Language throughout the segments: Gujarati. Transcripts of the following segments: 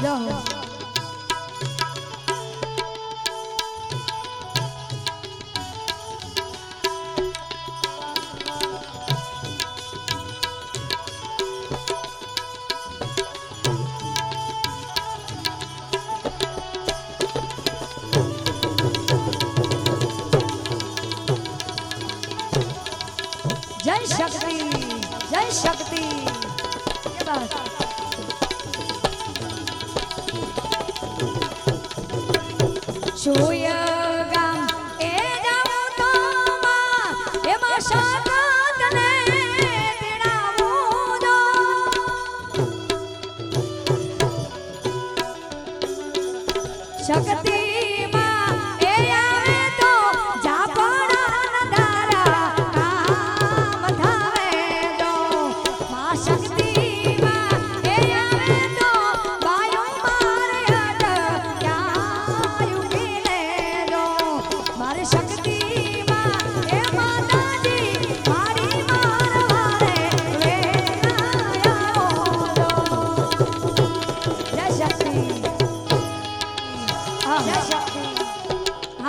જય શક્તિ જય શક્તિ. Oh yeah.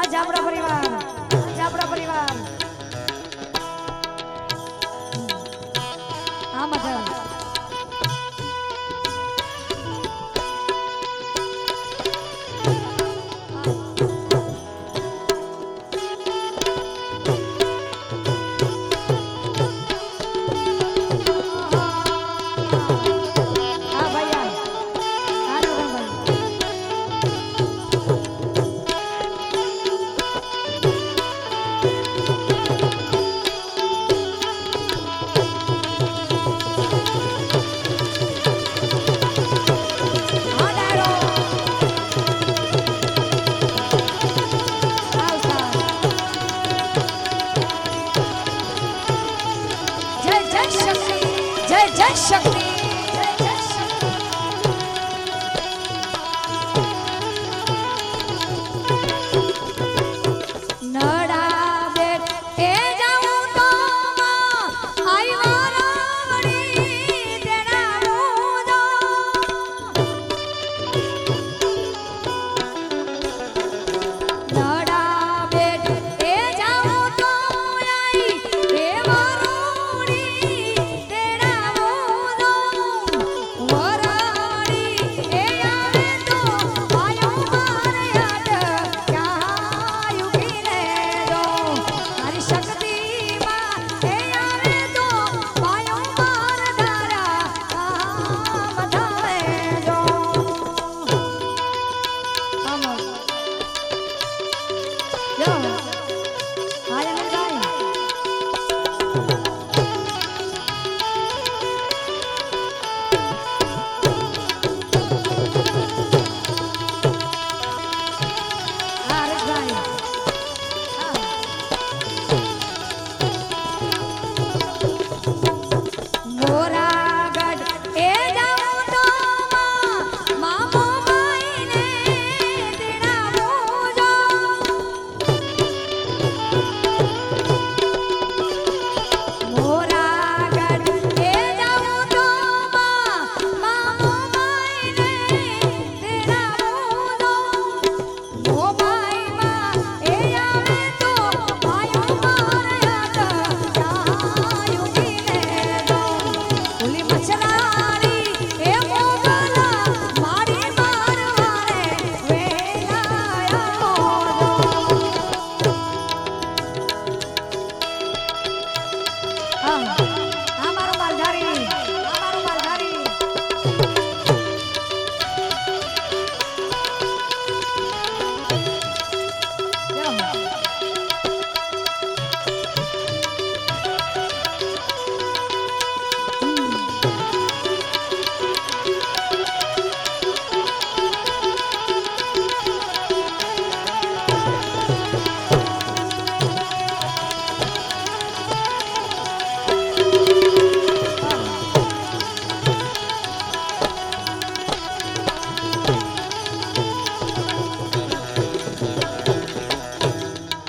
હા જાબરા પરિવાર. જાબરા પરિવાર.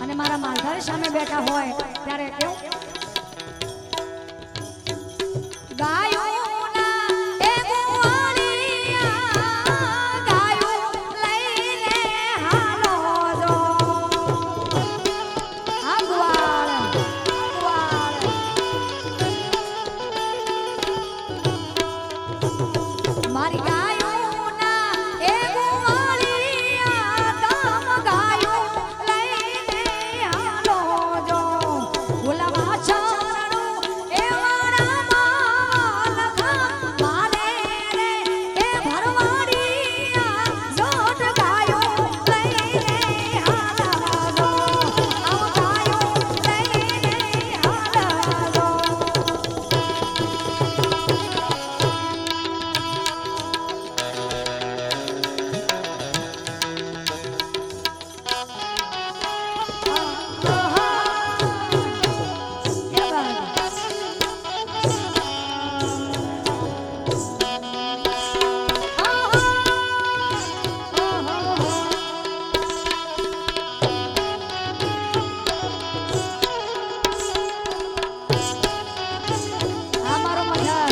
અને મારા માલધારી સામે બેઠા હોય ત્યારે કેવું